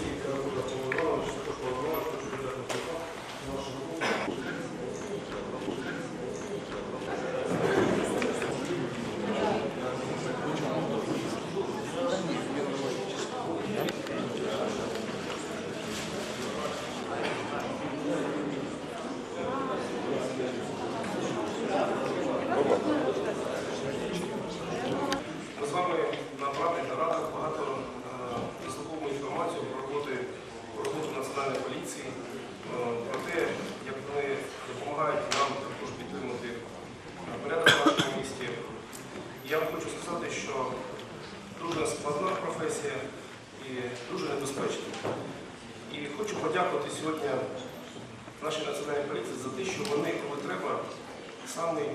Ми поліції, е, про те, як вони допомагають нам також підтримати порядок в нашому місті. Я вам хочу сказати, що дуже складна професія і дуже небезпечна. І хочу подякувати сьогодні нашій національній поліції за те, що вони, коли треба, самий,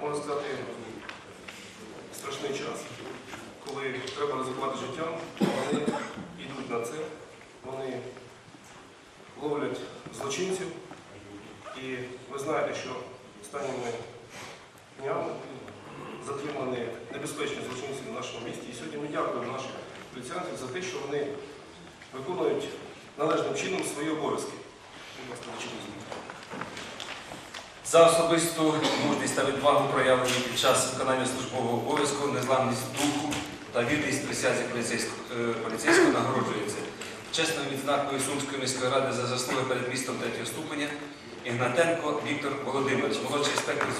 можна сказати, страшний час, коли треба ризикувати життям, вони йдуть на це, вони ловлять злочинців. І ви знаєте, що останніми днями затримані небезпечні злочинці в нашому місті. І сьогодні ми дякуємо нашим поліціянтам за те, що вони виконують належним чином свої обов'язки. За особисту мужність та відвагу проявлені під час виконання службового обов'язку, незламність духу та вірність присязі е, поліцейського нагороджується чесною відзнакою Сумської міської ради за заслуги перед містом третього ступеня Ігнатенко Віктор Володимирович, молодший інспектор з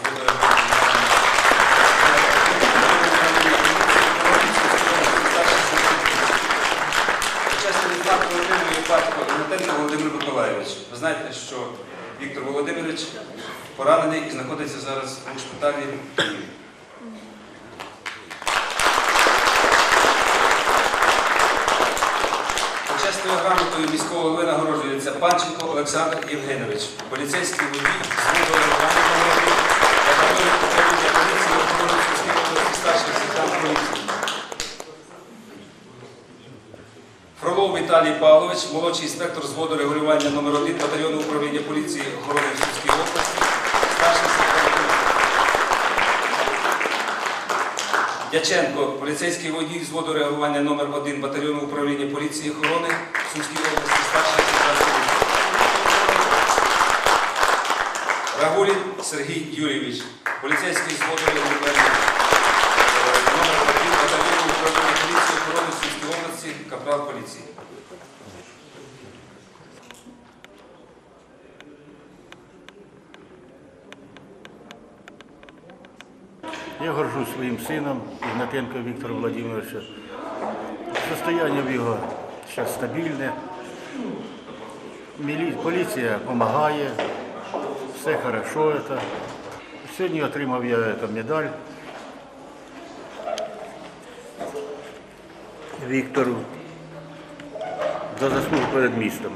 Чесною відзнакою отримує батько Ігнатенко Володимир Миколаївич. Ви знаєте, що Віктор Володимирович поранений і знаходиться зараз у шпиталі. в Києві. Почесною грамотою міського голови нагороджується Панченко Олександр Євгенович, поліцейський водій з реагування нагороди, категорії управління поліції охорони області старший сержант поліції. Фролов Віталій Павлович, молодший інспектор зводу регулювання номер 1 батальйону управління поліції охорони Сумської області, старший сержант поліції. Дяченко, поліцейський водій зводу реагування номер 1 батальйону управління поліції охорони Сумській області, старший сержант. Рагулін Сергій Юрійович, поліцейський зводу реагування номер 1 батальйону управління поліції охорони Сумській області, капрал поліції. Я горжусь своїм сином Ігнатенко Віктором Владимировичем. Состояние в його зараз стабільне. Поліція допомагає, все. Это. Сьогодні отримав я эту медаль Віктору за заслугу перед містом.